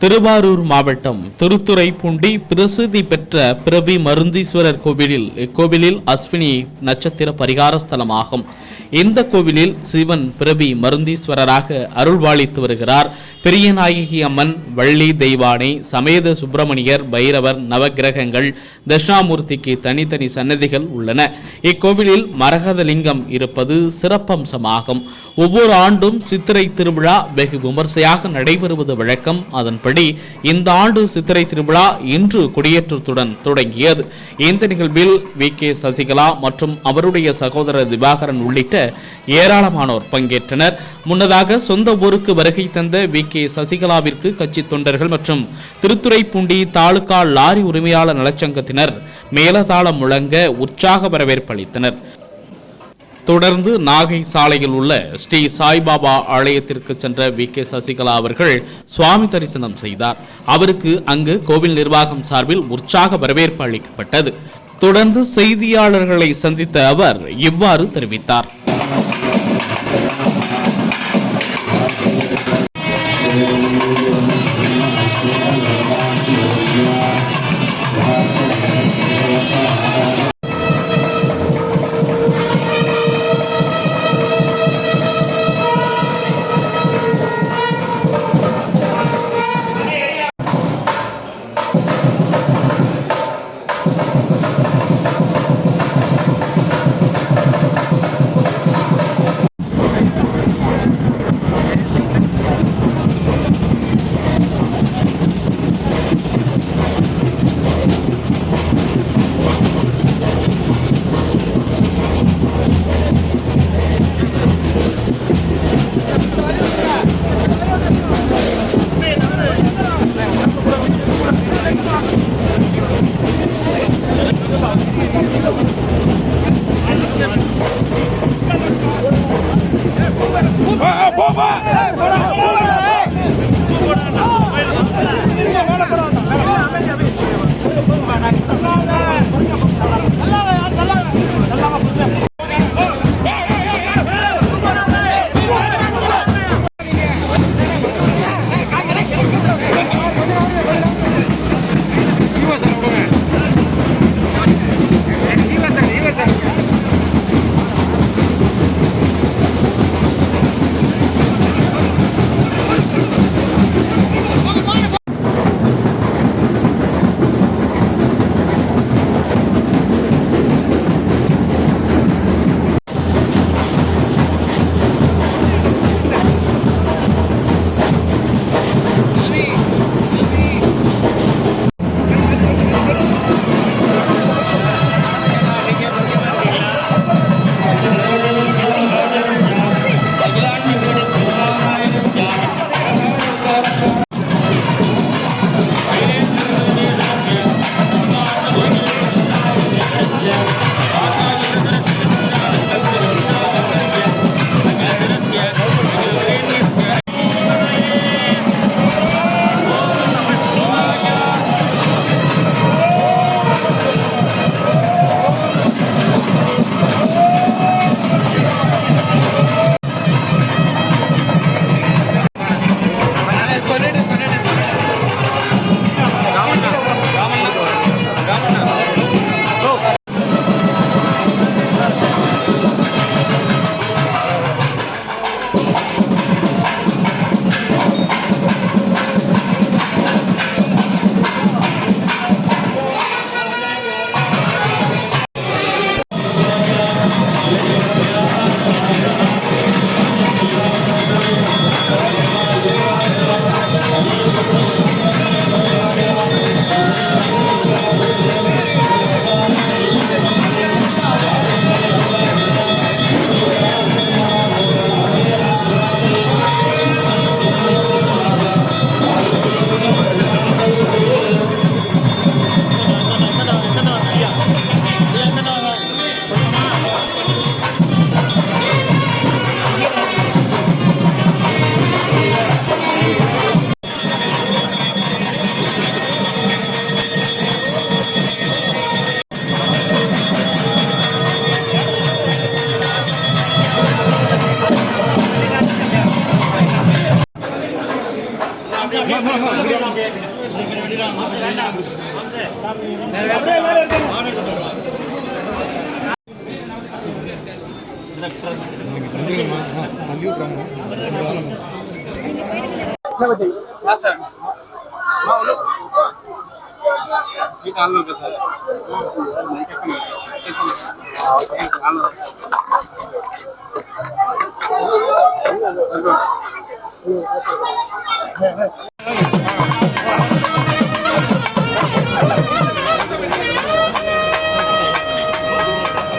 திருவாரூர் மாவட்டம் திருத்துறைப்பூண்டி பிரசித்தி பெற்ற பிரபி மருந்தீஸ்வரர் கோவிலில் இக்கோவிலில் அஸ்வினி நட்சத்திர பரிகார ஸ்தலமாகும் இந்த கோவிலில் சிவன் பிரபி மருந்தீஸ்வரராக அருள்வாளித்து வருகிறார். பெரியநாயகி அம்மன் வள்ளி தெய்வானை சமேத சுப்பிரமணியர் பைரவர் நவக்கிரகங்கள் தட்சிணாமூர்த்திக்கு தனித்தனி சன்னதிகள் உள்ளன. இக்கோவிலில் மரகதலிங்கம் இருப்பது சிறப்பம்சமாகும். ஒவ்வொரு ஆண்டும் சித்திரை திருவிழா வெகு விமர்சையாக நடைபெறுவது வழக்கம். அதன்படி இந்த ஆண்டு சித்திரை திருவிழா இன்று கொடியேற்றத்துடன் தொடங்கியது. இந்த நிகழ்வில் வி கே சசிகலா மற்றும் அவருடைய சகோதரர் திவாகரன் உள்ளிட்ட ஏராளமானோர் பங்கேற்றனர். முன்னதாக சொந்த ஊருக்கு வருகை தந்த வி. கே. சசிகலாவிற்கு கட்சி தொண்டர்கள் மற்றும் திருத்துறைப்பூண்டி தாலுகா லாரி உரிமையாளர் நலச்சங்கத்தினர் மேலதாளம் முழங்க உற்சாக வரவேற்பு அளித்தனர். தொடர்ந்து நாகை சாலையில் உள்ள ஸ்ரீ சாய்பாபா ஆலயத்திற்கு சென்ற வி. கே. சசிகலா அவர்கள் சுவாமி தரிசனம் செய்தார். அவருக்கு அங்கு கோவில் நிர்வாகம் சார்பில் உற்சாக வரவேற்பு அளிக்கப்பட்டது. தொடர்ந்து செய்தியாளர்களை சந்தித்த அவர் இவ்வாறு தெரிவித்தார். Thank you.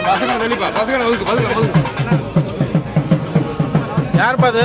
பசங்களை வெளிப்பா பசங்களை ஒதுக்கு பசங்களை ஒதுக்கு யாருப்பா அது?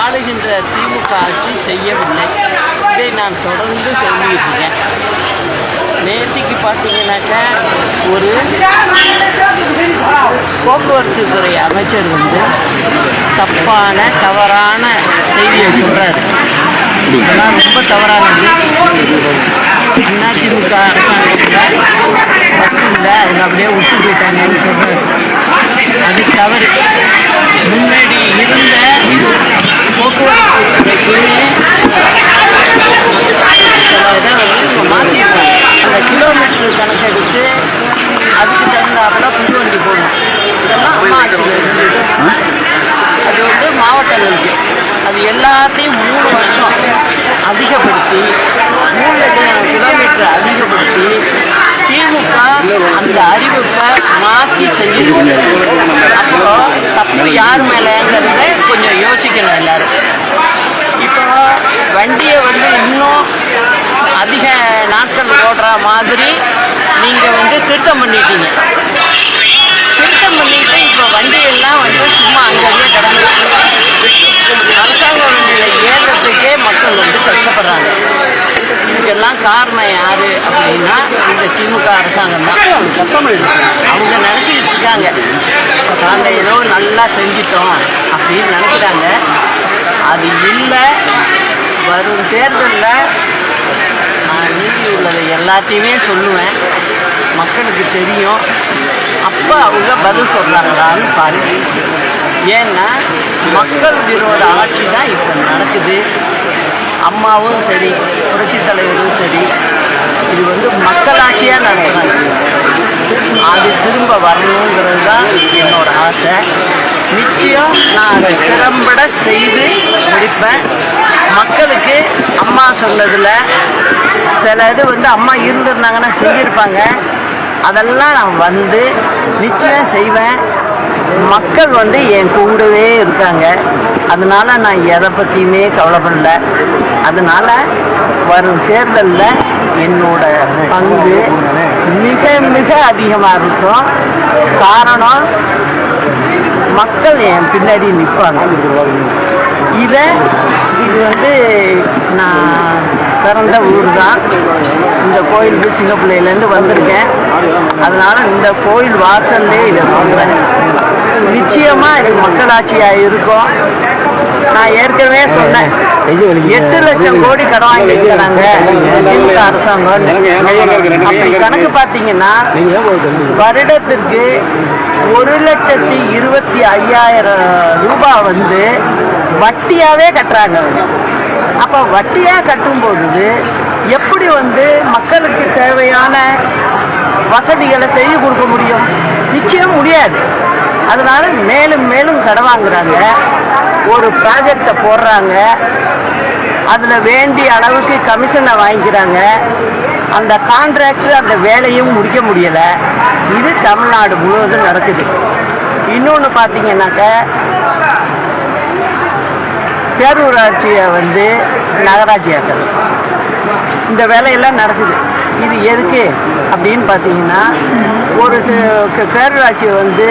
ஆளுகின்ற திமுக ஆட்சி செய்யவில்லை. இதை நான் தொடர்ந்து சொல்லியிருக்கேன். நேற்றுக்கு பார்த்தீங்கன்னாக்கா ஒரு போக்குவரத்து துறை அமைச்சர் வந்து தப்பான தவறான செய்தியை சொல்கிறாரு இதெல்லாம் ரொம்ப தவறானது அதிமுக அரசாங்கத்தில் இல்லை அதில் அப்படியே விட்டு போயிட்டாங்கன்னு சொல்கிறார் அது தவறு. முன்னாடி இருந்த அந்த கிலோமீட்டர் கணக்கெடுத்து அதுக்கு தகுந்தாப்புல புது வண்டி போடணும். இதெல்லாம் அம்மா அது வந்து மாவட்டங்களுக்கு. அது எல்லாத்தையும் மூணு வருஷம் அதிகப்படுத்தி மூணு லட்சம் கிலோமீட்டர் அதிகப்படுத்தி திமுக அந்த அறிவிப்பை மாற்றி செய்யணும் அப்போ தப்பு யார் மேலேங்கிறத கொஞ்சம் யோசிக்கணும் எல்லாரும். இப்போ வண்டியை வந்து இன்னும் அதிக நாட்கள் ஓடுற மாதிரி நீங்கள் வந்து திருத்தம் பண்ணிட்டீங்க. திருத்தம் பண்ணிட்டு இப்போ வண்டியெல்லாம் வந்து சும்மா அங்கங்கே கிடந்து அரசாங்க வண்டியில் ஏறுறதுக்கே மக்கள் வந்து கஷ்டப்படுறாங்க. இதுக்கெல்லாம் காரணம் யாரு அப்படின்னா இந்த திமுக அரசாங்கம் தான். அவங்க நினச்சிக்கிட்டு இருக்காங்க. நாங்கள் ஏதோ நல்லா செஞ்சிட்டோம் அப்படின்னு நினைக்கிறாங்க. அது இல்லை. வரும் தேர்தலில் உள்ளதை எல்லாத்தையுமே சொல்லுவேன். மக்களுக்கு தெரியும். அப்போ அவங்க பதில் சொல்கிறாங்களான்னு பாருங்க ஏன்னா மக்கள் விரோத ஆட்சி தான் இப்போ நடக்குது. அம்மாவும் சரி புரட்சித் தலைவரும் சரி இது வந்து மக்களாட்சியாக நடக்கிறாங்க அது திரும்ப வரணுங்கிறது தான் என்னோட ஆசை. நிச்சயம் நான் அதை திறம்பட செய்து முடிப்பேன். மக்களுக்கு அம்மா சொன்னதில் சில இது வந்து அம்மா இருந்திருந்தாங்கன்னா செஞ்சுருப்பாங்க. அதெல்லாம் நான் வந்து நிச்சயம் செய்வேன். மக்கள் வந்து என் கூடவே இருக்காங்க. அதனால் நான் எதை பற்றியுமே கவலைப்படல அதனால் வரும் தேர்தலில் என்னோட பங்கு மிக மிக அதிகமாக இருக்கும். காரணம் மக்கள் என் பின்னாடி நிற்பாங்க. இதை இது வந்து நான் பிறந்த ஊர் தான். இந்த கோயிலுக்கு சின்ன பிள்ளையிலேருந்து வந்திருக்கேன். அதனால இந்த கோயில் வாசல்லே இதை சொல்கிறேன் நிச்சயமாக இது மக்களாட்சியாக இருக்கும். நான் ஏற்கனவே சொன்னேன். எட்டு லட்சம் கோடி கடன் வாங்கி திமுக அரசாங்கம். அப்படி கணக்கு பார்த்தீங்கன்னா வருடத்திற்கு ஒரு லட்சத்தி இருபத்தி ஐயாயிரம் ரூபாய் வந்து வட்டியாவே கட்டுறாங்க அவங்க. அப்ப வட்டியா கட்டும் பொழுது எப்படி வந்து மக்களுக்கு தேவையான வசதிகளை செய்து கொடுக்க முடியும்? நிச்சயம் முடியாது. அதனால மேலும் மேலும் கடன் வாங்குறாங்க. ஒரு ப்ராஜெக்டை போடுறாங்க. அதில் வேண்டிய அளவுக்கு கமிஷனை வாங்கிக்கிறாங்க. அந்த கான்ட்ராக்டர் அந்த வேலையும் முடிக்க முடியலை. இது தமிழ்நாடு முழுவதும் நடக்குது. இன்னொன்று பார்த்தீங்கன்னாக்க பேரூராட்சியை வந்து நகராட்சியாக்கிறது இந்த வேலையெல்லாம் நடக்குது. இது எதுக்கு அப்படின்னு பார்த்தீங்கன்னா ஒரு பேரூராட்சியை வந்து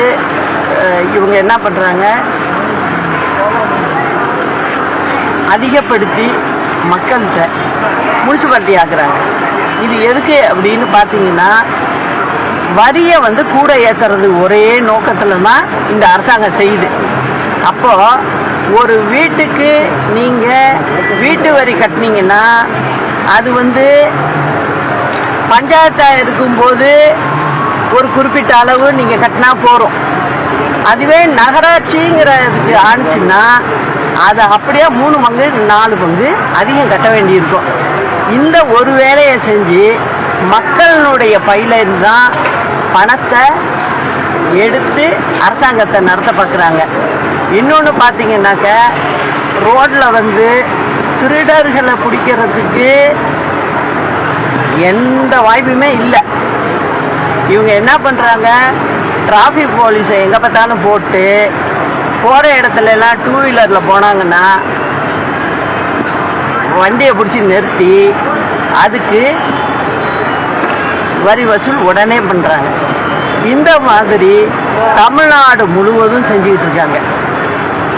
இவங்க என்ன பண்ணுறாங்க அதிகப்படுத்தி மக்கள்கிட்ட முனிசிபாலிட்டி ஆக்குறாங்க இது எதுக்கு அப்படின்னு பார்த்தீங்கன்னா வரியை வந்து கூட ஏற்றுறது ஒரே நோக்கத்தில் தான் இந்த அரசாங்கம் செய்யுது. அப்போ ஒரு வீட்டுக்கு நீங்கள் வீட்டு வரி கட்டினீங்கன்னா அது வந்து பஞ்சாயத்தாக இருக்கும்போது ஒரு குறிப்பிட்ட அளவு நீங்கள் கட்டினா போகிறோம் அதுவே நகராட்சிங்கிறதுக்கு ஆணுச்சுன்னா அதை அப்படியே மூணு பங்கு நாலு பங்கு அதிகம் கட்ட வேண்டியிருக்கும். இந்த ஒரு வேலையை செஞ்சு மக்களுடைய பையிலேருந்து தான் பணத்தை எடுத்து அரசாங்கத்தை நடத்த பார்க்குறாங்க. இன்னொன்று பார்த்தீங்கன்னாக்க ரோட்டில் வந்து திருடர்களை பிடிக்கிறதுக்கு எந்த வாய்ப்புமே இல்லை. இவங்க என்ன பண்ணுறாங்க டிராஃபிக் போலீஸை எங்கே பார்த்தாலும் போட்டு போகிற இடத்துல எல்லாம் டூ வீலரில் போனாங்கன்னா வண்டியை பிடிச்சி நிறுத்தி அதுக்கு வரி வசூல் உடனே பண்ணுறாங்க இந்த மாதிரி தமிழ்நாடு முழுவதும் செஞ்சுக்கிட்டு இருக்காங்க.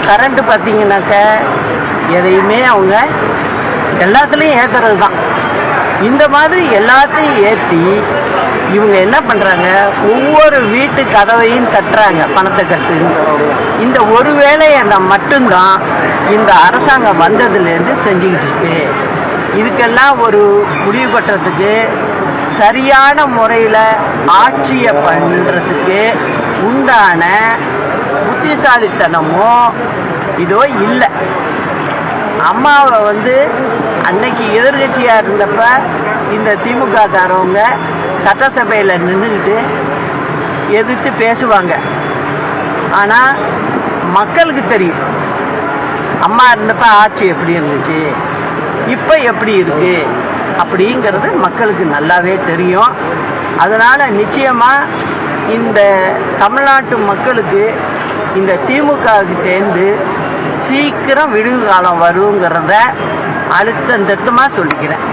கரண்ட்டு பார்த்தீங்கன்னாக்க எதையுமே அவங்க எல்லாத்துலேயும் ஏற்றுறது தான் இந்த மாதிரி எல்லாத்தையும் ஏற்றி இவங்க என்ன பண்ணுறாங்க ஒவ்வொரு வீட்டு கதவையும் தட்டுறாங்க பணத்தை கட்டு. இந்த ஒரு வேலையை நான் மட்டும்தான் இந்த அரசாங்கம் வந்ததுலேருந்து செஞ்சுக்கிட்டு இருக்கு. இதுக்கெல்லாம் ஒரு முடிவு கட்டுறதுக்கு சரியான முறையில் ஆட்சியை பண்ணுறதுக்கு உண்டான புத்திசாலித்தனமோ இதோ இல்லை. அம்மாவை வந்து அன்னைக்கு எதிர்கட்சியாக இருந்தப்ப இந்த திமுக காரவங்க சட்டசபையில் நின்றுக்கிட்டு எதிர்த்து பேசுவாங்க. ஆனால் மக்களுக்கு தெரியும். அம்மா இருந்தப்ப ஆட்சி எப்படி இருந்துச்சு? இப்போ எப்படி இருக்கு? அப்படிங்கிறது மக்களுக்கு நல்லாவே தெரியும். அதனால் நிச்சயமாக இந்த தமிழ்நாட்டு மக்களுக்கு இந்த திமுகவுக்கிட்டேருந்து சீக்கிரம் விடுவு காலம் வருங்கிறத அழுத்தம் சொல்லிக்கிறேன்.